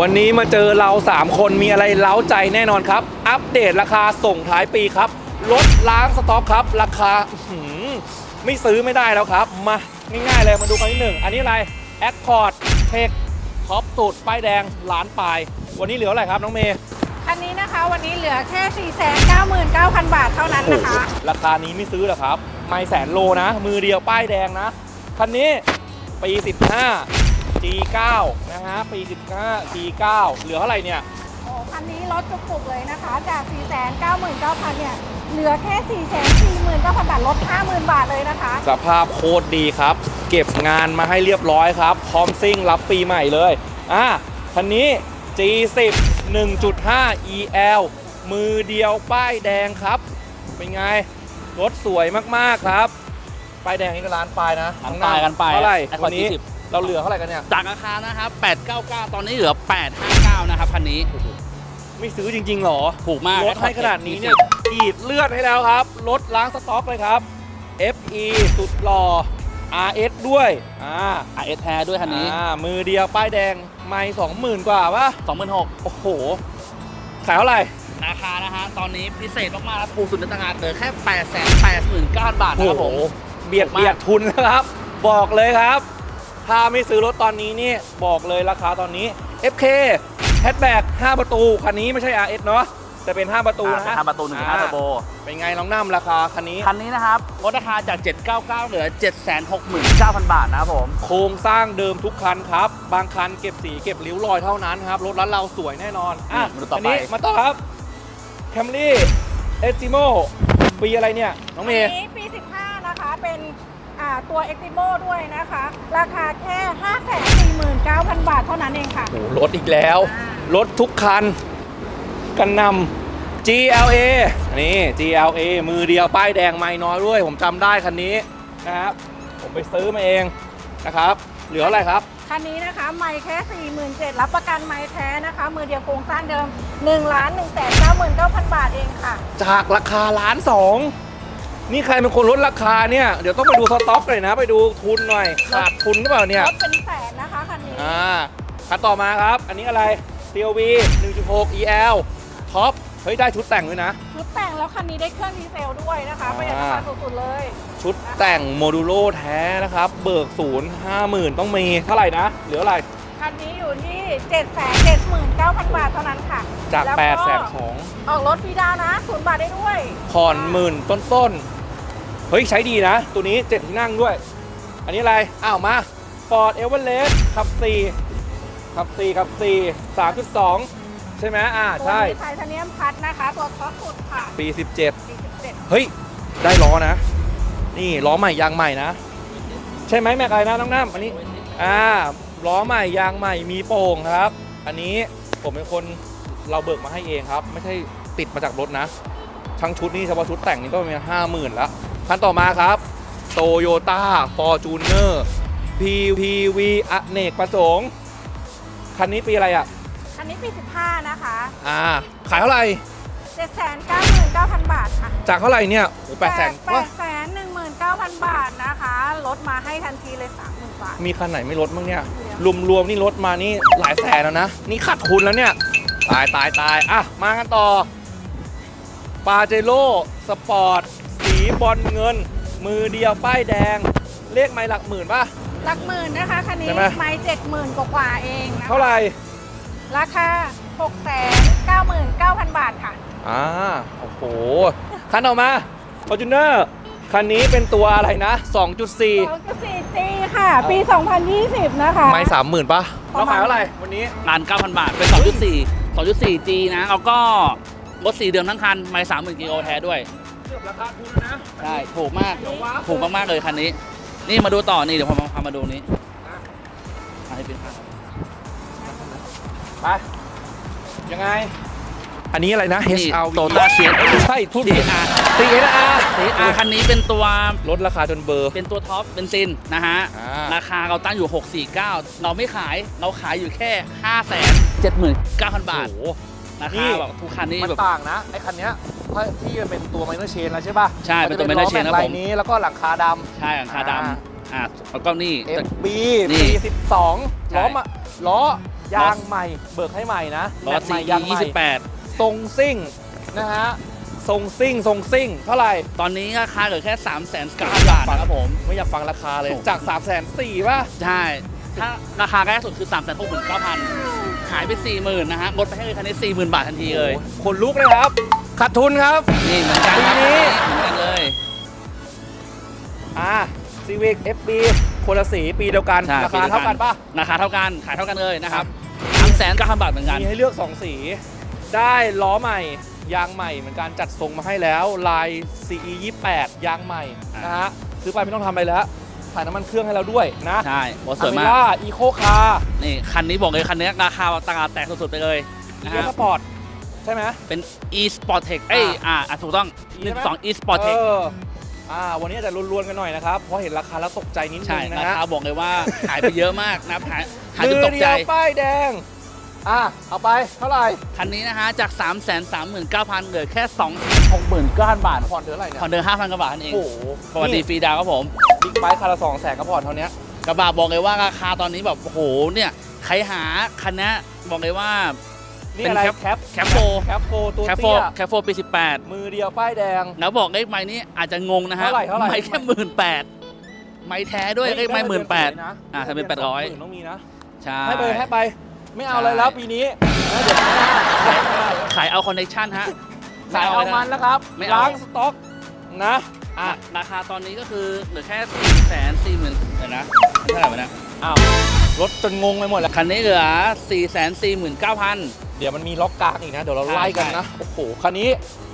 วันนี้มาเจอเรา 3 คนมีอะไรเล้าใจแน่นอนครับ อัปเดตราคาส่งท้ายปีครับลดล้างสต็อกครับ ราคาอื้อหือไม่ซื้อไม่ได้แล้วครับ มาง่ายๆเลยมาดูคันที่หนึ่งอันนี้อะไร Accord Tech ท็อปสุดป้ายแดงล้านปลาย วันนี้เหลืออะไรครับน้องเมย์คันนี้นะคะวันนี้เหลือแค่ 499,000 บาทเท่านั้นนะคะ ราคานี้ไม่ซื้อหรอครับ ไม่แสนโลนะ มือเดียวป้ายแดงนะ คันนี้ปี 15 G9 นะฮะปี 15 G9 เหลือเท่าไหร่เนี่ย โอ้คันนี้ลดจุกๆเลยนะคะ จาก 499,000 เนี่ย เหลือแค่ 449,000 บาท ลด 50,000 บาทเลยนะคะ สภาพโคตรดีครับ เก็บงานมาให้เรียบร้อยครับ พร้อมซิ่งรับปีใหม่เลย อะคันนี้ G10 1.5 EL มือเดียวป้ายแดงครับ เป็นไง รถสวยมากๆครับ ป้ายแดงนี่ก็ล้านปลายนะล้านปลายล้านปลายเท่าไหร่ไอ้ขอวันนี้ 20 เราเหลือเท่าไหร่กันเนี่ย จากราคานะครับ 899 ตอนนี้เหลือ 859 นะครับคันนี้ ไม่ซื้อจริงๆหรอ ถูกมากลดให้ขนาดนี้เนี่ยกรีดเลือดให้แล้วครับลดล้างสต็อกเลยครับ FE สุดหล่อ RS ด้วยอ่าอะเอสแท้ด้วยคันนี้อ่ามือเดียวป้ายแดงไม่สองหมื่นกว่าปะ26,000โอ้โห ขายเท่าไหร่ราคานะฮะตอนนี้พิเศษมากๆแล้วถูกสุดในตลาดเหลือแค่889,000บาทนะครับผมเบียดถูกมากเบียดทุนแล้วครับ บอกเลยครับ ถ้าไม่ซื้อรถตอนนี้นี่บอกเลยราคาตอนนี้ FK แฮชแบ็ก5ประตู คันนี้ไม่ใช่ RS เนาะแต่เป็น 5 ประตูอะนะเป็นทำประตู1.5เทอร์โบเป็นไงน้องน้ำราคาคันนี้ คันนี้นะครับลดราคาจาก 799 เหลือ 769,000 บาทนะครับผม โครงสร้างเดิมทุกคันครับ บางคันเก็บสีเก็บริ้วรอยเท่านั้นครับ รถร้านเราสวยแน่นอนอะมาดูต่อไปนนี้มาต่อครับแคมรี่เอจิโมปีอะไรเนี่ย น้องเมอัย์นนี้ปี 15 นะคะ เป็น อ่าตัว e x i m o ด้วยนะคะ ราคาแค่ 549,000 บาทเท่านั้นเองค่ะ โอ้โหรถอีกแล้วอ่ารถทุกคัน กันนำ GLA นี่ GLA มือเดียวป้ายแดงไม่น้อยด้วย ผมจำได้คันนี้นะครับ ผมไปซื้อมาเองนะครับ เหลืออะไรครับ คันนี้นะคะไม่แค่47,000รับประกันไม่แท้นะคะ มือเดียวโครงสร้างเดิม1ล้าน1 9 9 0 0 บาทเองค่ะ จากราคาล้านสอง นี่ใครเป็นคนลดราคาเนี่ย เดี๋ยวต้องไปดูสต็อกหน่อยนะ ไปดูทุนหน่อย ขาดทุนหรือเปล่าเนี่ย รถเป็นแสนนะคะคันนี้ อ่าคันต่อมาครับ อันนี้อะไร CLV 1.6 EL ท็อป เฮ้ย ได้ชุดแต่งด้วยนะ ชุดแต่งแล้วคันนี้ได้เครื่องดีเซลด้วยนะคะประหยัดน้ำมันสุดๆเลย ชุดแต่งโมดูโลแท้นะครับ เบิกศูนย์ห้าหมื่นต้องมี เท่าไหร่นะ เหลืออะไร คันนี้อยู่ที่ 7 7 9 0 0 0 บาทเท่านั้นค่ะจากล้ว8ปดแสนสองออกรถฟรีดาวน์นะศูนย์บาทได้ด้วยผ่อนหมื่นต้นๆเฮ้ย ใช้ดีนะ ตัวนี้เจ็ดที่นั่งด้วย อันนี้อะไร อ้าว มา Ford e v e r e s t ขับ4ขับ4ขับ4 3.2 ใช่ไหมอ่า ตัวใช่ นี้ไทเทเนียมพัดนะคะ ตัวท็อปสุดค่ะปี 17 47เฮ้ย ได้ล้อนะ นี่ล้อใหม่ยางใหม่นะ ใช่ไหมแม็กอะไรนะน้องน้ำอันนี้ อ่า ล้อใหม่ยางใหม่มีโป่งครับ อันนี้ผมเป็นคนเราเบิกมาให้เองครับ ไม่ใช่ติดมาจากรถนะ ทั้งชุดนี่เฉพาะชุดแต่งนี่ก็ประมาณห้าหมื่นละคันต่อมาครับโตโยต้าฟอร์จูเนอร์ PPV อเนกประสงค์คันนี้ปีอะไรอะ อันนี้ปี 15 นะคะอ่า ขายเท่าไหร่ 799,000 บาทค่ะจากเท่าไหร่เนี่ยโอ้แปดแสน 8 19,000 บาทนะคะ ลดมาให้ทันทีเลย 30,000บาทมีคันไหนไม่ลดบ้างเนี่ยรวมๆนี่ลดมานี่หลายแสนแล้วนะ นี่ขาดทุนแล้วเนี่ย ตายตายตายอะ มากันต่อปาเจโร่สปอร์ต สีบอลเงิน มือเดียวป้ายแดง เลขไม่หลักหมื่นป่ะ หลักหมื่นนะคะคันนี้ใช่ไหม ไม่70,000กว่าๆเองนะคะเท่าไหร่ราคา699,000บาทค่ะ อ่าโอ้โห คันออกมา f o r t u n e r คันนี้เป็นตัวอะไรนะ 2.4 2.4G ค่ะ ปี 2020 นะคะ ไม่สามหมื่นป่ะประเรามาณขายเท่าไหร่วันนี้งาน9,000บาท เป็น 2.4 2.4G นะแล้วก็รถสีเดิมทั้งคัน ไม่30,000กิโลแท้ด้วย เกือบราคาทุนแล้วนะใช่ ถูกมากเดี๋ยวว้าวถูกมากๆเลยคันนี้ นี่มาดูต่อ นี่ เดี๋ยวผมพามาดูนี้อะให้เป็นภาพไปยังไง อันนี้อะไรนะนี่ HRV โตต้าเชียร์ใช่ทุก CSR CSR CSR คันนี้เป็นตัวลดราคาจนเบอร์ เป็นตัวท็อปเบนซินนะฮะอ่าราคาเราตั้งอยู่ 649 เราไม่ขายเราขายอยู่แค่ 5 7 9 0 0 0 บาทโอ้โหรานี่คาแบบทุกคันนี่มันแบบต่างนะ ไอ้คันเนี้ยเพราะที่มันเป็นตัวไมเนอร์เชนแล้วใช่ป่ะใช่ เป็นตัวมัจะ minor chain ล้อครับแม็กผมลายนี้แล้วก็หลังคาดใช่หลังคาดอ่าำอ่าแล้วก็นี่ำ FB นี่ปี12ใช่ล้อมาล้อยางใหม่ เบิกให้ใหม่นะบอแม็สกซีให ม่ยางใหม่28ทรงซิ่งนะฮะทรงซิ่งทรงซิ่งเท่าไหร่ตอนนี้ราคาเหลือแค่ 3 0 0 0 0 0บาทนะครับผม ไม่อยากฟังราคาเลย โอ้ จาก 3 4 0 0 0ป่ะ ใช่ ถ้าราคาแรกสุดคือ 3 6 9 0 0 0หายไป 40,000นะฮะลดไปให้เลยคันนี้ 40,000 บาททันทีเลยโอ้โหคนลุกเลยครับขาดทุนครับ นี่เหมือนกันครับปีนี้ เหมือนกันเลย อ่าซีวิก FB คนละสีปีเดียวกัน ใช่ราคาเท่ากันป่ะ ราคาเท่ากัน ขายเท่ากันเลยนะครับทั้งแสนก็บาทเหมือนกัน มีให้เลือก 2 สี ได้ล้อใหม่ยางใหม่เหมือนกันจัดทรงมาให้แล้วลาย CE 28ยางใหม่อ่านนะฮะซื้อไปไม่ต้องทำอะไรแล้วถ่ายน้ำมันเครื่องให้เราด้วยนะใช่โอ้สวยมากล่าอีโคคาร์นี่ คันนี้บอกเลย คันนี้ราคาตลาดแตกสุดๆไปเลยอีนะเอฮะสปอร์ตใช่ไหม เป็น e sport tech เอ้ยอ่าอะถูกต้องใช่ไหม 12 e sport เอ tech ออ่าวันนี้อาจจะรวนๆกันหน่อยนะครับ เพราะเห็นราคาแล้วตกใจนิดนึใช่งนะราฮะคาบอกเลยว่า หายไปเยอะมากนะครับหายหายจมืนอตกเดีใจยวป้ายแดง อะเอาไปเท่าไหร่คันนี้นะฮะจาก 3 3 9 0 0 0เหลือแค่2 6 9 0 0 0บาทผ่อนเท่าไหร่เนี่ยผ่อนเดือน5,000กว่าบาทนั่นเองโอ้โหปกติฟรีดาวน์ครับผม บิ๊กไบค์คันละสองแสนก็ผ่อนเท่านี้กระบะบอกเลยว่าราคาตอนนี้แบบโอ้โหเนี่ยใครหาคันนี้บอกเลยว่า นี่เป็นอะไรแคปแคปแคปโฟ แคปโฟตัวแคฟโฟเตี้ยแคฟโฟปี 18มือเดียวป้ายแดง แล้วบอกเลขไม้นี้อาจจะงงนะฮะเท่าไหร่เท่าไหร่ ไม่แค่หมื่นแปดไม่แท้ด้วยเลขไม้หมื่นแปดนะอะทะเบียน800 20,000 ต้องมีนะ ใช่ให้ไปให้ไป ไม่เอาอะไรใช่แล้วปีนี้นะเดี๋ยวปีหน้าขายเอาคอนเนคชั่นฮะขายเอามันแล้วครับไม่เอา ล้างสต็อกนะอะอะราคาตอนนี้ก็คือเหลือแค่4แสนสี่หมื่นเดี๋ยวนะเท่าไหร่วะเนะอ้าวรถจนงงไปหมดแล้วคันนี้เหลือ4แสนสี่หมื่นเก้าพัน เดี๋ยวมันมีล็อกกลางอีกนะ เดี๋ยวเราใช่ไล่กันใช่ นะโอ้โหคันนี้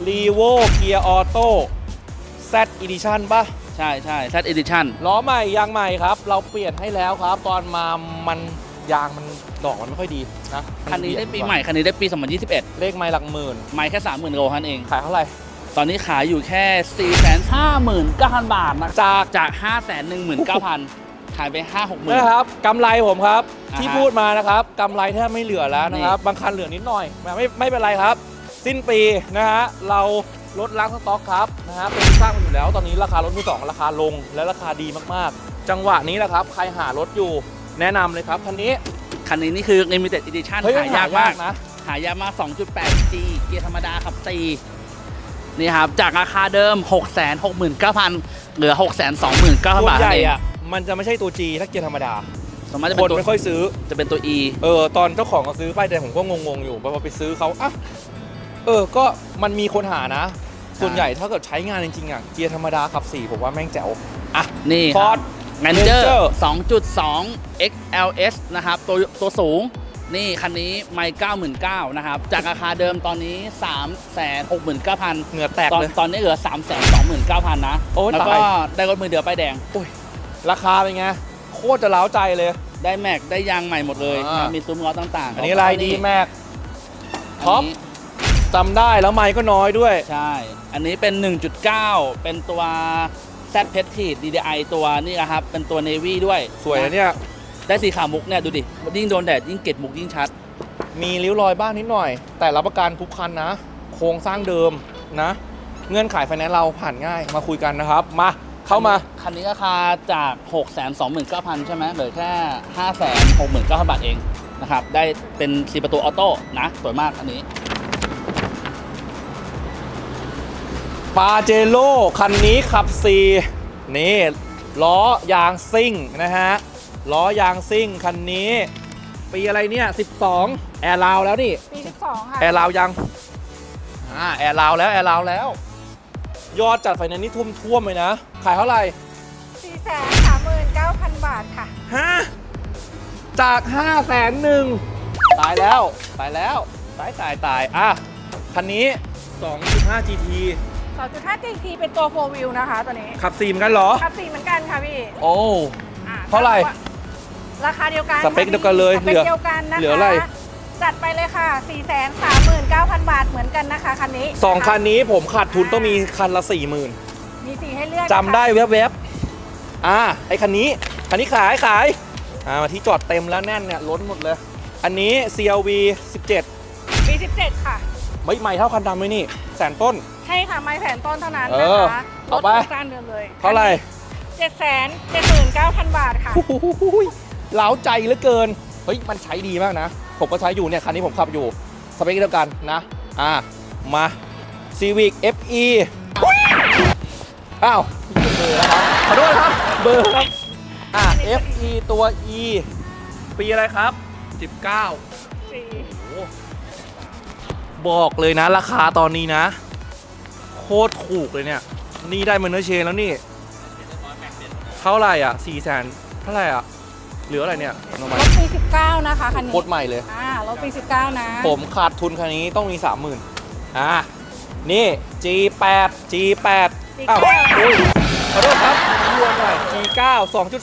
r e v o Gear Auto Z Edition ป่ะ ใช่ใช่แซดเอดิชั่น ล้อใหม่ยางใหม่ครับ เราเปลี่ยนให้แล้วครับ ตอนมามันยางมัน ดอกมันไม่ค่อยดีนะคันนี้ได้ปีใหม่ คันนี้ได้ปี 2021 เลขไม้หลักหมื่น ไม่แค่ 30,000โลเท่านั้นเอง ขายเท่าไหร่ ตอนนี้ขายอยู่แค่ 4 5 9 0 0 0 บาทนะ จากจาก 5 1 9 0 0 0 ขายไป 5 6 0 0 0นะครับกำไรผมครับอ่าฮะที่พูดมานะครับกำไรแทบไม่เหลือแล้วนะครับ บางคันเหลือนิดหน่อย ไม่ไม่ไม่เป็นไรครับ สิ้นปีนะฮะเราลดล้างสต็อกครับนะฮะเป็นที่สร้างมาอยู่แล้ว ตอนนี้ราคารถมือสองราคาลงและราคาดีมากๆ จังหวะนี้แหละครับ ใครหารถอยู่แนะนำเลยครับคันนี้ คันนี้นี่คือ Limited Edition เฮ้ยหายากมากนะ หายากมาก 2.8G เกียร์ธรรมดาขับ4นี่ครับ จากราคาเดิม 669,000 เหลือ629,000ส่วนบาทใหญ่เองอะมันจะไม่ใช่ตัว G ถ้าเกียร์ธรรมดาสามารถจะคเป็นนตัวไม่ค่อยซื้อ จะเป็นตัว E เออตอนเจ้าของเขาซื้อป้ายแดงผมก็งงๆอยู่พอไปซื้อเขาอะเออก็มันมีคนหานะ ส่วนใหญ่ถ้าเกิดใช้งานจริงๆอะเกียร์ธรรมดาขับสี่ผมว่าแม่งแจ๋วอะนี่ฟอร์ดแมนเจอ Ranger ร์2.2 XLS นะครับ ตัวตัวสูง นี่คันนี้ไม่99,000นะครับ จากราคาเดิมตอนนี้ 369,000เหงื่อแตกตอนเลย ตอนนี้เหลือ 329,000 นะโอ้ยแล้วก็ตายได้รถมือเดียวป้ายแดง ราคาเป็นไง โคตรจะเล้าใจเลย ได้แม็ก ได้ยางใหม่หมดเลยอ่านะมีซุ้มล้อต่างๆ อันนี้อะไรดีแม็กอันท็อปนี้จำได้แล้วไมค์ก็น้อยด้วย ใช่ อันนี้เป็น 1.9 เป็นตัว Z p e t i DDI ตัวนี่นะครับ เป็นตัว Navy ด้วยสวยนะเนี่ย ได้สีขาวมุกเนี่ยดูดิยิ่งโดนแดดยิ่งเกล็ดมุกยิ่งชัด มีริ้วรอยบ้างนิดหน่อย แต่รับประกันทุกคันนะ โครงสร้างเดิมนะ เงื่อนไขไฟแนนซ์เราผ่านง่ายมาคุยกันนะครับ มาเข้ามา คันนี้ราคาจาก 6 2 9 0 0 0 ใช่ไหมเหลือแค่ 5 6 9 0 0 0 บาทเองนะครับ ได้เป็นสีประตูออโต้นะ สวยมากอันนี้ ปาเจโร่คันนี้ขับ 4 นี่ล้อยางซิ่งนะฮะล้อยางซิ่งคันนี้ ปีอะไรเนี่ย 12 แอร์ลาวแล้วนี่ ปี 12 ค่ะ แอร์ลาวยังอ่าแอร์ลาวแล้วแอร์ลาวแล้ว ยอดจัดไฟแนนซ์นี่ทุ่มท่วมเลยนะ ขายเท่าไหร่ 439,000 บาทค่ะ ฮะ จาก 5 0 0แสนหนึ่งตายแล้ว ตายแล้ว ตายตายตายอะคันนี้ 2.5 GT 2.5 GT เป็นตัว 4 wheel นะคะตัวนี้ ขับ4เหมือนกันเหรอ ขับ4เหมือนกันค่ะพี่โอ้ อ่เท่าไหร่ราคาเดียวกันสเปคเดียวกันเลยสเปคเดียวกันนะคะเหลืออะไร จัดไปเลยค่ะ 439,000 บาทเหมือนกันนะคะคันนี้สองะะคันนี้ผมขาดทุนต้องมีคันละ40,000มีสีให้เลือกจำได้แวบๆอ่าไอคันนี้ คันนี้ขายขายอ่ามาที่จอดเต็มแล้วแน่นเนี่ยล้นหมดเลย อันนี้ CLV 17 ปี17 ค่ะ ไม่ใหม่เท่าคันดำไหมนี่แสนต้น ใช่ค่ะไม้แผ่นต้นเท่านั้นเอนะอคะเอาไปรถโครงการเดิมเลยเท่าไหร่7 7 9 0 0 0บาทค่ะโอ้โหเล้าใจเหลือเกิน เฮ้ย มันใช้ดีมากนะ ผมก็ใช้อยู่เนี่ย คันนี้ผมขับอยู่ สเปคเดียวกันนะ อ่า มา Civic FE อ้าวเบอร์แล้วครับขอโทษครับเบอร์ครับ อ่า FE ตัว E ปีอะไรครับ 19 สี่ บอกเลยนะ ราคาตอนนี้นะ โคตรถูกเลยเนี่ย นี่ได้เมนเนอร์เชนแล้วนี่เท่าไหร่อะ4ี่แสนเท่าไหร่อะเหลืออะไรเนี่ยน้องใหม่รถปี 19 นะคะคันนี้โคตรใหม่เลย อ่ารถปี 19 นะ ผมขาดทุนคันนี้ต้องมี 30,000อ่านี่ G8 G8 อ้าวอุ้ยขอโทษครับรวมหน่อย G9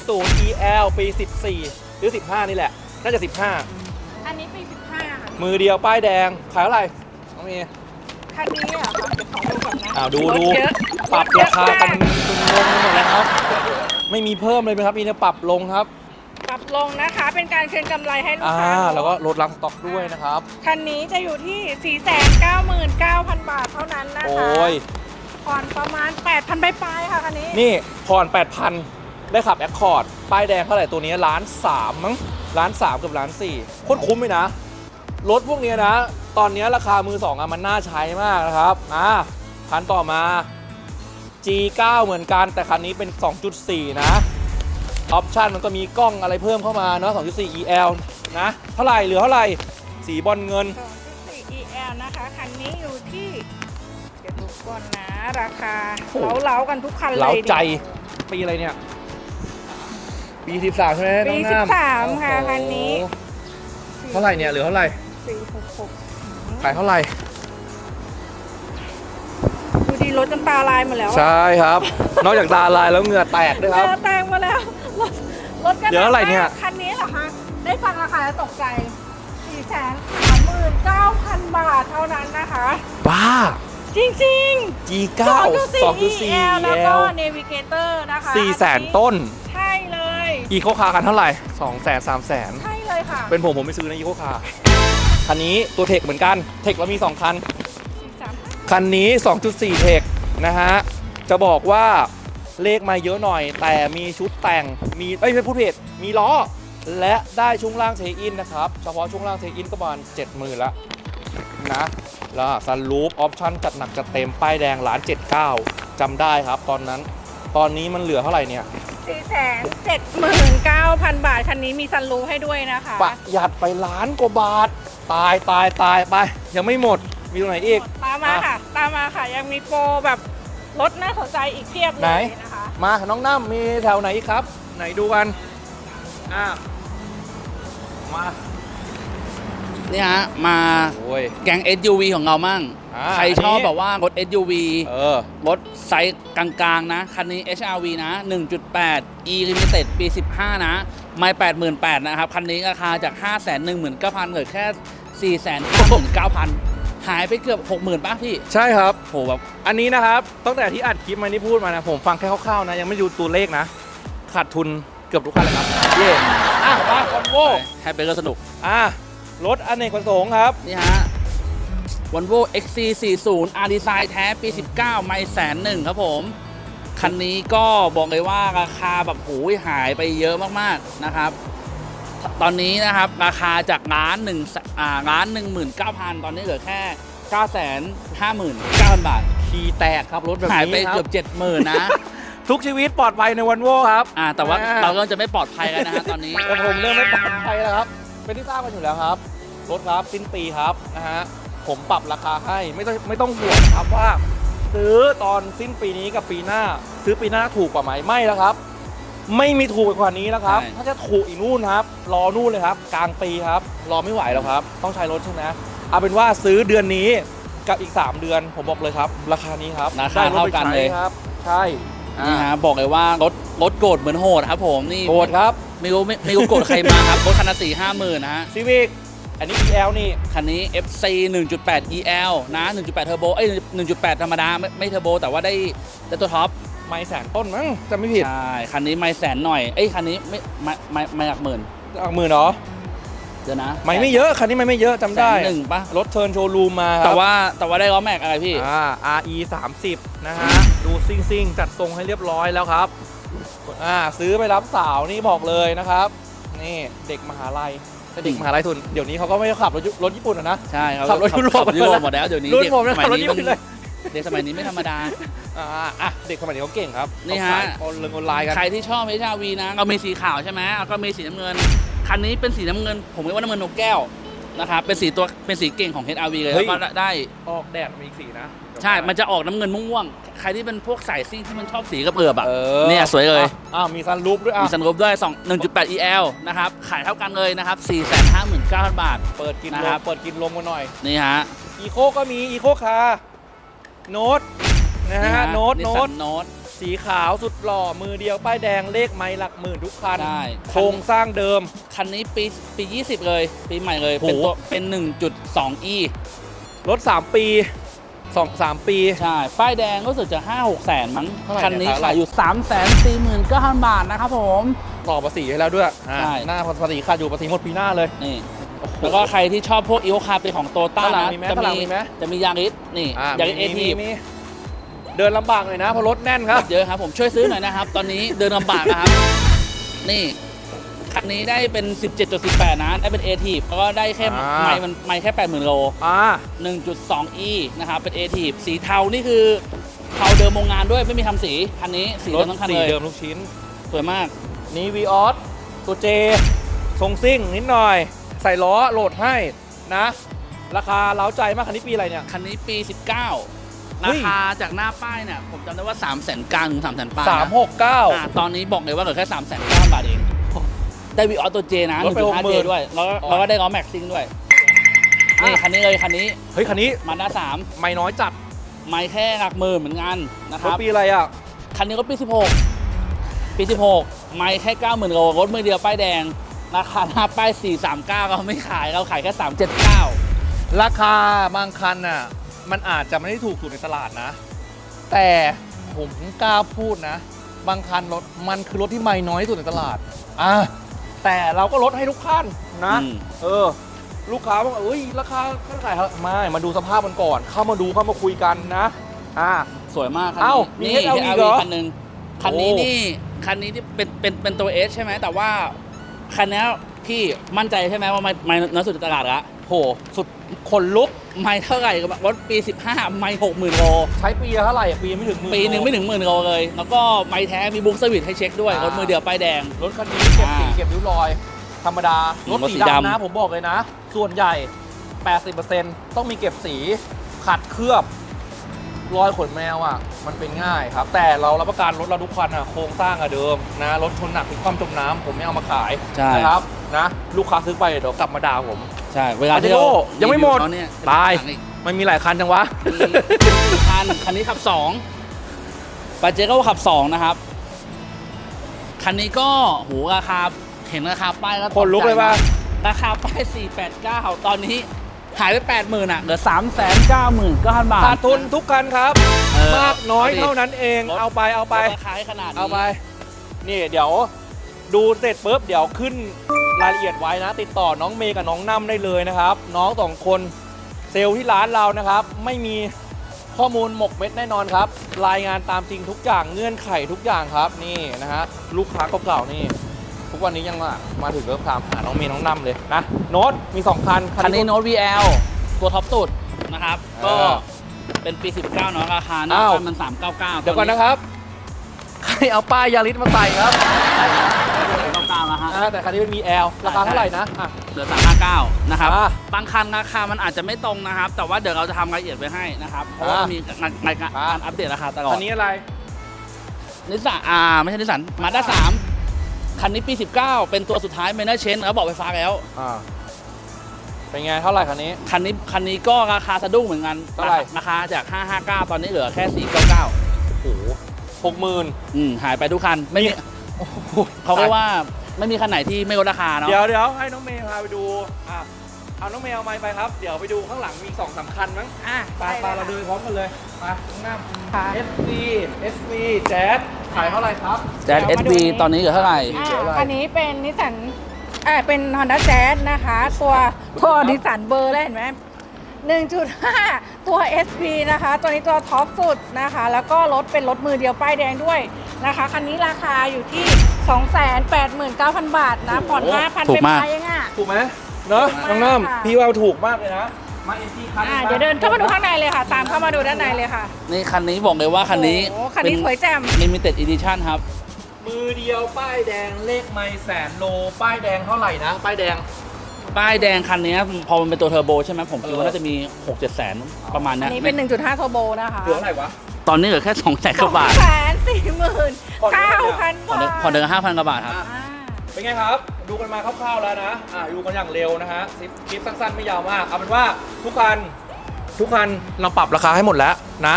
2.0 EL ปี 14 หรือ 15 นี่แหละ น่าจะอันนี้ปี 15 ค่ะ15มือเดียวป้ายแดง ขายเท่าไหร่น้องเมย์คันนี้อะค่ะเดี๋ยวข อดูก่อนนะอ้าวดูรถดูเยอะปรับถเยราอะคากันมจนงงไปหมดแล้วครับ ไม่มีเพิ่มเลยไหมครับมีแต่ปรับลงครับปรับลงนะคะ เป็นการคืนกำไรให้ลูกอ่าค้าแล้วก็ลดลังสต็อกด้วยนะครับ คันนี้จะอยู่ที่ 499,000 บาทเท่านั้นนะคะโอ้ยผ่อนประมาณ 8,000ปลายๆค่ะคันนี้ นี่ผ่อน8,000 ได้ขับแอคคอร์ดป้ายแดงเท่าไหร่ตัวนี้ล้านสามมั้งล้านสามกับล้านสี่โคตรคุ้มเลยนะ รถพวกเนี้ยนะ ตอนเนี้ยราคามือสองอะมันน่าใช้มากนะครับอ่าคันต่อมา G9 เหมือนกันแต่คันนี้เป็น 2.4 นะออปชันมันก็มีกล้องอะไรเพิ่มเข้ามาเนาะ2.4 EL นะ เท่าไหร่เหลือเท่าไหร่ สีบอลเงิน 2.4 EL นะคะ คันนี้อยู่ที่เดี๋ยวดูก่อนนะ ราคาโอ้โหเล้าๆกันทุกคันเลยเล้าใจดีปีอะไรเนี่ย ปี 13 ใช่ไหมน้องปีน้ำ13 ค่ะโอ้โหคันนี้ เท่าไหร่เนี่ยเหลือเท่าไหร่ 466ขายเท่าไหร่ ดูดีรถจนตาลายหมดแล้วอะใช่ครับ นอกจากตาลายแล้วเหงื่อแตกด้วยครับเออแตงมาแล้วรถรถกันเดี๋ยวอะไรเนี่ย คันนี้เหรอคะ ได้ฟังราคาแล้วตกใจ4 3 9 0 0 0บาทเท่านั้นนะคะ บ้า จริง G9 ๆ 2.4 EL แล้วก็ EL Navigator นะคะ4แสนต้น ใช่เลย อีโคคาร์กันเท่าไหร่2แสน3แสน ใช่เลยค่ะ เป็นผมผมไม่ซื้อนะอีโคคาร์ คันนี้ตัวเทคเหมือนกัน เทคเรามี 2 คัน43คันนี้ 2.4 เทคนะฮะ จะบอกว่าเลขมาเยอะหน่อย แต่มีชุดแต่ง มีเอ้ยไม่พูดผิดมีล้อ และได้ช่วงล่างเทอินนะครับ เฉพาะช่วงล่างเทอินก็ประมาณ70,000ละนะแล้วซันรูปออปชั่นจัดหนักจัดเต็ม ป้ายแดงล้าน79จำได้ครับตอนนั้น ตอนนี้มันเหลือเท่าไหร่เนี่ย479,000 บาท คันนี้มีซันรูฟให้ด้วยนะคะ ประหยัดไปล้านกว่าบาท ตายตายตายไป ยังไม่หมด มีตรงไหนอีก ตามมาค่ะ ตามมาค่ะ ยังมีโปรแบบรถน่าสนใจอีกเพียบเลไหน ยนะคะมา น้องน้ำมีแถวไหนอีกครับ ไหนดูกัน อ่ามานี่ฮะ มาโอ้ย แก๊ง SUV ของเรามั่ง อ่าใครชอบอันนี้ แบบว่ารถ SUV เออ รถไซส์กลางๆ นะ คันนี้ HRV นะ 1.8 E Limited ปี 15 นะ ไม่88,000 นะครับ คันนี้ราคาจาก 519,000เหลือแค่ 459,000หายไปเกือบ 60,000ป่ะพี่ ใช่ครับ โหแบบอันนี้นะครับ ตั้งแต่ที่อัดคลิปมานี่พูดมานะ ผมฟังแค่คร่าวๆนะ ยังไม่ดูตัวเลขนะ ขาดทุนเกือบทุกคันเลยครับ เย่อะมาคอนโวให้ไปก็สนุก อะ รถอเนกประสงค์ครับ นี่ฮะ Volvo XC40 R Design แท้ปี 19 ไม่แสนหนึ่งครับผม คันนี้ก็บอกเลยว่าราคาแบบหูยหายไปเยอะมากๆนะครับ ตอนนี้นะครับราคาจากร้านหนึ่งอ่าร้านหนึ่งหมื่นเก้าพันตอนนี้เหลือแค่เก้าแสนห้าหมื่นเก้าพันบาทขี่แตกครับรถแบบหายนี้ไปครัเกือบเจ็ดหมื่นนะ ทุกชีวิตปลอดภัยในวันโวครับอ่าแต่ว่าอ่าเราก็จะไม่ปลอดภัยกันนะฮะตอนนี้แต่ผมเริ่มไม่ปลอดภัยแล้วครับเป็นที่ทราบกันอยู่แล้วครับรถครับสิ้นปีครับนะฮะผมปรับราคาให้ไม่ต้องไม่ต้องห่วงครับว่า ซื้อตอนสิ้นปีนี้กับปีหน้า ซื้อปีหน้าถูกกว่าไหมไม่แล้วครับ ไม่มีถูกไปกว่านี้แล้วครับ ใช่ ถ้าจะถูกอีกนู่นครับ รอนู่นเลยครับ กลางปีครับ รอไม่ไหวแล้วครับ ต้องใช้รถใช่ไหมเอาเป็นว่าซื้อเดือนนี้กับอีก 3 เดือน ผมบอกเลยครับ ราคานี้ครับราคาได้ถเท่าไปกันใช้เลย ครับ ใช่นี่ฮะบอกเลยว่ารถรถโกรธเหมือนโหดครับผมนี่โกรธครับไม่รู้ไม่ไม่รู้โกรธใครมาครับรถคันละสี่ห้าหมื่นนะฮะซีวิกอันนี้ EL นี่ คันนี้ FC 1.8 EL นะ 1.8 เทอร์โบเอ้ย1.8 ธรรมดาไม่ไม่เทอร์โบแต่ว่าได้ได้ตัวท็อป ไม่แสนต้นมั้งจะไม่ผิดใช่คันนี้ไม่แสนหน่อยเอ้ยคันนี้ไม่ไม่ไม่ไม่หลักหมื่นเอาหมื่นเหรอเดี๋ยวนะไม่ไม่เยอะคันนี้ไม่ไม่เยอะจำแสได้นหนึ่งปะรถเทิร์นโชว์รูมมาครับแต่ว่าแต่ว่าได้ล้อแม็กอะไรพี่อ่า RE 30นะฮะดูซิ่งซิ่งๆจัดทรงให้เรียบร้อยแล้วครับอ่าซื้อไปรับสาวนี่บอกเลยนะครับนี่เด็กมหาลัยแต่เด็กมหาลัยทุนเดี๋ยวนี้เขาก็ไม่ได้ขับรถยุรถญี่ปุ่นอะนะใช่เขาขับรถยุโรปขับยุโรปหมดแล้วเดี๋ยวนี้รุ่นเด็กผมนะสมัยขับรถนี้ญี่มัปุ่นเลย เด็กสมัยนี้ไม่ธรรมดา อ่าอะเด็กสมัยนี้เขาเก่งครับนี่ฮะ เขาขายออนไลน์ออนไลน์กัน ใครที่ชอบ HRV นะก็มีสีขาวใช่ไหมแล้วก็มีสีน้ำเงิน คันนี้เป็นสีน้ำเงิน ผมเรียกว่าน้ำเงินนกแก้วนะครับ เป็นสีตัว เป็นสีเก่งของ HRV เลย เฮ้แล้ย วก็ได้ ออกแดดมีอีกสีนะใช่ มันจะออกน้ำเงินม่วงๆ ใครที่เป็นพวกสายซิ่งที่มันชอบสีกระเปือบอะเออเนี่ยสวยเลย อะอ่ามีซันรูปด้วยอะมีสันรูปด้วย2 1.8 EL นะครับ ขายเท่ากันเลยนะครับ 459,000 บาท เปิดกินนะลครัมบ เปิดกินลมกันหน่อย นี่ฮะ อีโคก็มีอีโคคา โน้ตนะฮะโน้ตนิสโน้สัตโน้ตสีขาวสุดหล่อมือเดียวป้ายแดงเลขไม้หลักหมื่นทุกคันใช่โครงสร้างเดิม คันนี้ปีปี 20 เลย ปีใหม่เลย โห เป็นตัวเป็น 1.2 E รถ 3 ปี 2 3 ปี ใช่ ป้ายแดงรู้สึกจะ 5 6แสนมั้ง เท่าไหร่คันนี้เนี่ยขายอยู่ 3 4 9 0 0 0 บาทนะครับผม ต่อภาษีให้แล้วด้วยอะใช่ หน้าภาษีขาดอยู่ภาษีหมดปีหน้าเลย นี่ แล้วก็ใครที่ชอบพวกอีโอคาร์เป็นของโตต้าข้างหลังนะมีไหมจะข้างหลังมีมีไหม จะมียาริสนี่อะยาริสเอมีทีมีมีเดินลำบากหน่อยนะเพราะรถแน่นครับ เยอะครับผมช่วยซื้อหน่อยนะครับ ตอนนี้เดินลำบากนะครับ นี่คันนี้ได้เป็น 17.18 นะ ได้เป็น a t แล้วก็ได้แค่อ่า ไม่มันไม่แค่ 80,000 โล อ่า 1.2e นะครับเป็น a t สีเทานี่คือเทาเดิมโรงงานด้วยไม่มีทำสีคันนี้สีรเดิถมทั้งคันสีเลยเดิมทุกชิ้น สวยมาก นี่วีออสตัวเจทรงซิ่งนิดหน่อยใส่ล้อโหลดให้นะ ราคาเล้าใจมากคันนี้ปีอะไรเนี่ย คันนี้ปี 19เฮ้รายคาจากหน้าป้ายเนี่ย ผมจำได้ว่า3 0 0 0 0 0กลางถึง3 0 0 0 0 0ป้ายนะ369อ่าตอนนี้บอกเลยว่าเหลือแค่3 9 0 0 0 0บาทเอง ได้วีออสตัวเจนะลดไป1.5เจ60,000ด้วย แล้วก็อ๋อแล้วก็ได้ล้อแม็กซิ่งด้วย นี่คันนี้เลยคันนี้ เฮ้ยคันนี้มาด้าสามไม่น้อยจัดไม่แค่หลักหมื่นเหมือนกันนะครถรับปีอะไรอะ คันนี้ก็ปี 16 ปี 16 ไม่แค่ 90,000โลรถมือเดียวป้ายแดง ราคาหน้าป้าย439 เราไม่ขายเราขายแค่ 379 ราคาบางคันอะมันอาจจะไม่ได้ถูกสุดในตลาดนะ แต่ผมกล้าพูดนะ บางคันรถมันคือรถที่ไม่น้อยที่สุดในตลาดอะแต่เราก็ลดให้ทุกคันนะ อืม เออ ลูกค้าบอกว่าเอ้ยราคาเท่าไหร่ครับไม่ มาดูสภาพมันก่อน เข้ามาดูเข้ามาคุยกันนะ อ่า สวยมากคันเอ้านี้มีนี่ HRV เหรอ คันหนึ่งคันนี้โอ้นี่คันนี้ที่เป็นเป็นเป็นตัว S ใช่ไหมแต่ว่า คันนี้พี่มั่นใจใช่ไหมว่าไม่ไม่น้อยสุดในตลาดละโหสุดขนลุกไม่เท่าไหร่กับรถปี 15 ไม่60,000โล ใช้ปีละเท่าไหร่อะปีไม่ถึงหมื่นปีหนึ่งไม่ถึงหมื่นโลเลย แล้วก็ไม่แท้มีบุ๊กสวิตให้เช็คด้วยอ่ารรถมือเดียวป้ายแดง รถคันนี้เก็บสีอ่าเก็บริ้วรอย ธรรมดา รถรถสีสีดำดำนะ ผมบอกเลยนะ ส่วนใหญ่ 80%ต้องมีเก็บสีขัดเคลือบ รอยขนแมวอะมันเป็นง่ายครับ แต่เรารับประกันรถเราทุกคันอะโครงสร้างอะเดิมนะรถชนหนักถึงความจมน้ำผมไม่เอามาขายใช่ นะครับนะลูกค้าซื้อไปเดี๋ยวกลับมาด่าผม ใช่ เวลาที่ปาเจโร่เรายังไม่หมดรีวิวเขาเนี่ยตายหนักอีกมันมีหลายคันจังวะ มีคันคันนี้ขับ2ปาเจโร่ขับ 2 นะครับ คันนี้ก็โหราคาเห็นราคาป้ายแล้วตคนลุกเลยป่ะ ราคาป้าย 489 ตอนนี้ หายไป 80,000อะเหลือ 399,000บาทขาดทุนทุกคันครับ เออมากน้อยเอาดิเท่านั้นเองรถเอาไปเอาไป ราคาให้ขนาดนี้เอาไป นี่เดี๋ยวดูเสร็จปุ๊บเดี๋ยวขึ้นรายละเอียดไว้นะ ติดต่อน้องเมย์กับน้องน้ำได้เลยนะครับ น้องสองคนเซลล์ที่ร้านเรานะครับ ไม่มีข้อมูลหมกเม็ดแน่นอนครับ รายงานตามจริงทุกอย่างเงื่อนไขทุกอย่างครับนี่นะฮะลูกค้าเก่าๆนี่ ทุกวันนี้ยังมามาถึงเริ่มถามหาน้องเมย์น้องน้ำเลยนะโน้ตมีสองคันคันนี้โน้ต VL ตัวท็อปสุดนะครับ ก็เออเป็นปี 19เนาะราคาหน้าอ้าวมัน 399 เดี๋ยวก่อนนะครับ ใครเอาป้ายยาริสมาใส่ครับ399นะฮะอ่าแต่คันนี้เป็น VL ราคาเท่าไหร่นะอะเหลือ 359 นะครับอ่าบางคันราคามันอาจจะไม่ตรงนะครับ แต่ว่าเดี๋ยวเราจะทำรายละเอียดไว้ให้นะครับเพราะว่าอ่ามีมีการรายการอ่าการอัปเดตราคาตลอดคันนี้อะไรนิสสันอ่าไม่ใช่นิสสันมาด้าสาม คันนี้ปี 19 เป็นตัวสุดท้ายเมนเนอร์เชนแล้วบอกไฟฟ้าแล้ว อ่าเป็นไงเท่าไหร่คันนี้ คันนี้คันนี้ก็ราคาสะดุ้งเหมือนกันเท่าไหร่ ราคาจาก 559 ตอนนี้เหลือแค่ 499 โอ้โหหกหมื่นอืมหายไปทุกคัน ไม่มีเขาเรียกว่าไม่มีคันไหนที่ไม่ลดราคาเนาะ เดี๋ยวเดี๋ยวให้น้องเมย์พาไปดูอะเอาน้องเมย์เอาไมค์ไปครับ เดี๋ยวไปดูข้างหลังมีสองสามคัญมั้งอะไปไปเราเดินพร้อมกันเลยไปข้างหน้า ค่ะ SV SV แจ๊ส ขายเท่าไหร่ครับ แจ๊ด SB ตอนนี้เหลือเท่าไหร่ อ่าเดี๋ยวอะไรอันนี้เป็นนิสสันอ่าเป็น Honda Jazz นะคะ ตัวตัวนิสสันเบอร์แล้วเห็นไหม1.5 ตัว SP นะคะ ตัวนี้ตัวท็อปสุดนะคะ แล้วก็รถเป็นรถมือเดียวป้ายแดงด้วยนะคะ คันนี้ราคาอยู่ที่ 289,000 บาทนะ ผ่อนโอ้โห5,000 ถูไปกมาก ไปเองอะ ถูกไหมเนาะถูน้กองมากน้ำค่ะพี่ว่าถูกมากเลยนะ มาเอ็นจีคันอ่าเดี๋ยวเดินเข้ามาดูข้างในเลยค่ะ ตามเข้ามาดูด้านในเลยค่ะ นี่คันนี้บอกเลยว่าคันนี้โอ้โหคันนี้สวยแจ่ม ลิมิเต็ดอีดิชั่นครับ มือเดียวป้ายแดงเลขไม่แสนโล ป้ายแดงเท่าไหร่นะ ป้ายแดง ป้ายแดงคันนี้พอมันเป็นตัวเทอร์โบใช่ไหมผมคิดเอว่าอน่าจะมี 6 7แสนประมาณอัเนี้นยนี้เป็น 1.5 t ท r b o นะคะเหลือเท่าไหร่วะ ตอนนี้เหลือแค่2แสนกว่าบาทแสนสี่หมื่นเก้าพันผ่อนเดือนบาทผ่อนเดือนห้าพันกว่าบาทครับ อะอ่า เป็นไงครับ ดูกันมาคร่าวๆแล้วนะ อ่าดูกันอย่างเร็วนะฮะคลิปสั้นๆไม่ยาวมาก เอาเป็นว่าทุกคันทุกคันเราปรับราคาให้หมดแล้วนะ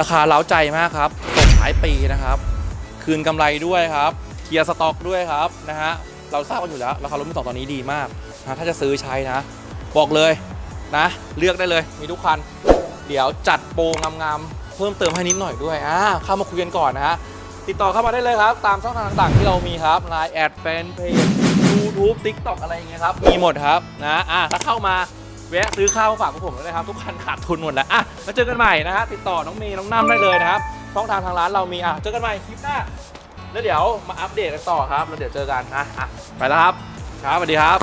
ราคาเล้าใจมากครับส่งท้ายปีนะครับ คืนกำไรด้วยครับเคลียร์สต็อกด้วยครับนะฮะเราทราบกันอยู่แล้วราคารถมือสองตอนนี้ดีมากนะถ้าจะซื้อใช้นะ บอกเลยนะ เลือกได้เลยมีทุกคัน เดี๋ยวจัดโปรงามๆเพิ่มเติมให้นิดหน่อยด้วยอ่าเข้ามาคุยกันก่อนนะฮะ ติดต่อเข้ามาได้เลยครับ ตามช่องทางต่างๆ ที่เรามีครับ Line แอดแฟนเพจยูทูบทิกก็ต์อะไรอย่างเงี้ยครับ มีหมดครับนะอะถ้าเข้ามาแวะซื้อข้าวฝากพวกผมด้วยครับ ทุกคันขาดทุนหมดแล้วอะมาเจอกันใหม่นะฮะติดต่อน้องเมย์น้องน้ำได้เลยนะครับช่องทางทางร้านเรามีอะเจอกันใหม่คลิปหน้าแล้วเดี๋ยวมาอัปเดตกันต่อครับแล้วเดี๋ยวเจอกันนะอะไปแล้วครับครับสวัสดีครับ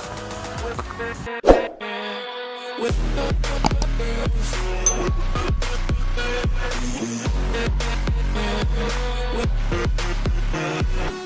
with Thank